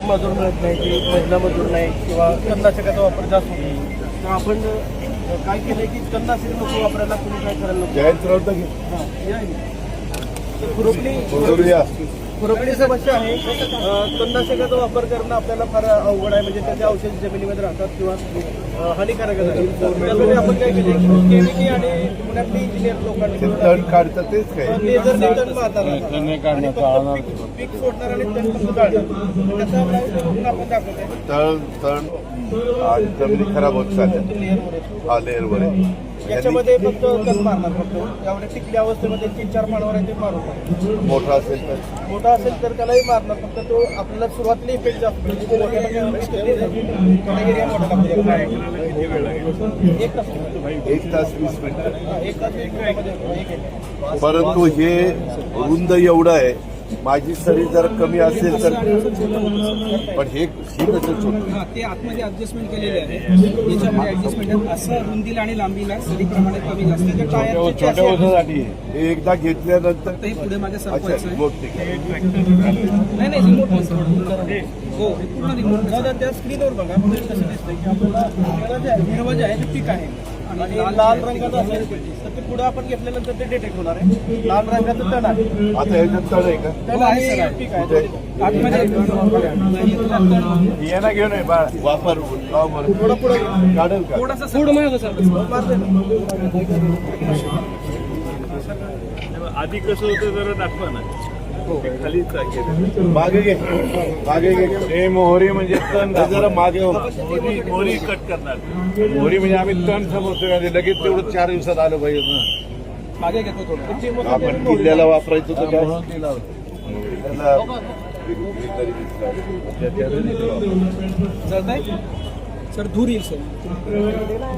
मजूर मिळत नाही की महिला मजूर नाही किंवा तणनाशकाचा वापर जास्त होतो. तर आपण काय केलंय की तणनाशक नको वापरायला कुणी काय करायला नको? जयंत राऊत. तर बोलूया खुरपणी समस्या आहे तणनाशकाचा वापर करणं आपल्याला फार अवघड आहे म्हणजे त्याचे औषध जमिनीमध्ये राहतात किंवा हानिकारक आपण काय केलं केमिकी आणि पुण्यातली इंजिनियर लोकांनी तण काढतं तेच काय. तण फक्त पीक- सोडणार आणि तण फक्त काढणार. त्याचा आपण दाखवतोय. तण तण जमिनी खराब होत चालल्या. हा लेअरवर आहे. याच्यामध्ये फक्त तण मारणार फक्त एवढ्या टिकल्या अवस्थेमध्ये तीन चार पानावर आहे ते टाकणार. मोठा असेल तर मोठा असेल तर त्यालाही मारणार फक्त तो आपल्याला सुरुवातीला इफेक्ट जास्त पडेल. तो मोठ्याला काय होईल? त्याला area मोठा लागतो. एक तास वीस मिनिटं. परंतु हे रुंद एवढं आहे माझी सरी जर कमी असेल तर पण हे ते आतमध्ये ऍडजस्टमेंट केलेले आहे. याच्यामध्ये ऍडजस्टमेंट असं रुंदीला आणि लांबीला कमी जास्त. आहे. हे एकदा घेतल्यानंतर तर हे पुढे आहे. नाही नाही रिमोट हो हे पूर्ण रिमोट त्या स्क्रीनवर बघा. कसं दिसतंय? की आपल्याला जे आहे ते पीक आहे. आणि लाल रंगाचं असेल तर ते पुढे आपण घेतल्यानंतर ते डिटेक्ट होणार आहे. लाल रंगाचं तण आहे. आता ह्याच्यात तण आहे का? तण आणि पीक आहे. आतमध्ये यांना घेऊन आहे बाळ. वापर लाव बरं. थोडं पुढे काढेल का थोडासा मागे सर आधी कसं होतं जरा दाखवा ना. मागे घे. मागे घे. हे मोहरी म्हणजे तण हे जरा मागे हो. मोहरी मोहरी कट करणार. मोहरी म्हणजे आम्ही तण समजतो आणि लगेच तेवढं चार दिवसात आलं पाहिजे ना मागे घेतो थोडं. आपण किल्ल्याला वापरायचं तर काय? त्याला greenery दिसणार. जळताय सर धूर येईल सर.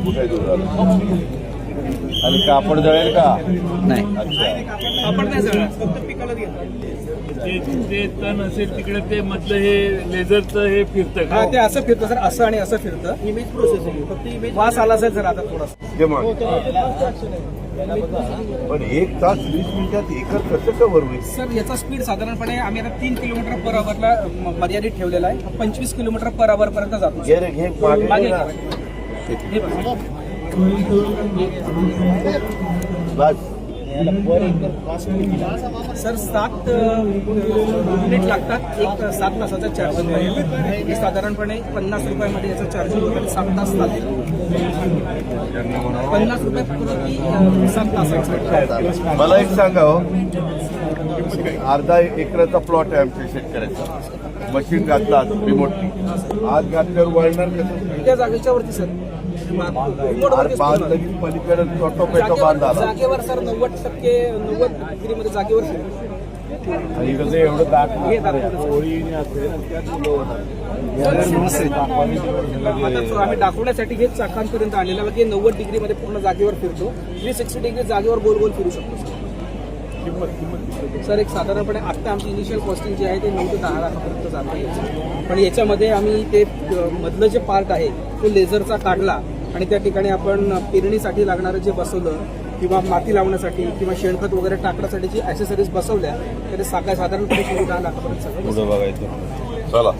कुठे आहे तो? आणि कापड जळेल का? नाही. आपण फक्त ते तण असेल तिकडे ते मधलं हे लेझरचं हे फिरतं हा का ते असं फिरतं सर असं आणि असं फिरतं. इमेज प्रोसेसिंग फक्त इमेज वास आला असेल सर आता थोडासा. जे आहे पण एक तास वीस मिनिटात एकर कसं कव्हर होईल? सर याचा स्पीड साधारणपणे आम्ही आता तीन किलोमीटर पर आवरला मर्यादित ठेवलेला आहे. पंचवीस किलोमीटर पर आवर पर्यंत जातो. मागे सर सात अ, मिनिट लागतात. एक सात तासाचा चार्जिंग आहे हे साधारणपणे पन्नास रुपयामध्ये याचा चार्जिंग वगैरे सात तास चालेल. पन्नास रुपये प्रति सात तासाचा. मला एक सांगा हो. अर्धा एकराचा प्लॉट आहे आमच्या शेतकऱ्याचा. मशीन घातलात रिमोटली आज घातल्यावर वळणार त्या जागेच्या वरती सर. पलीकडे बांध जागेवर आला. जागेवर सर नव्वद टक्के नव्वद डिग्रीमध्ये जागेवर. आणि कसं एवढं दाट असेल आम्ही दाखवण्यासाठी हेच चाकांपर्यंत आणलेलं आहे की नव्वद डिग्रीमध्ये पूर्ण जागेवर फिरतो. थ्री सिक्स्टी डिग्री जागेवर गोल गोल फिरू शकतो सर. एक साधारणपणे आत्ता आमची इनिशियल कॉस्टिंग जी आहे ते नऊ ते दहा लाखापर्यंत जाते. याची. पण याच्यामध्ये आम्ही ते मधलं जे पार्ट आहे तो लेझरचा काढला आणि त्या ठिकाणी आपण पेरणीसाठी लागणारं जे बसवलं किंवा माती लावण्यासाठी किंवा शेणखत वगैरे टाकण्यासाठी जी ॲसेसरीज बसवल्या तरी ते साधारणपणे दहा लाखापर्यंत सगळं बघायचं चला.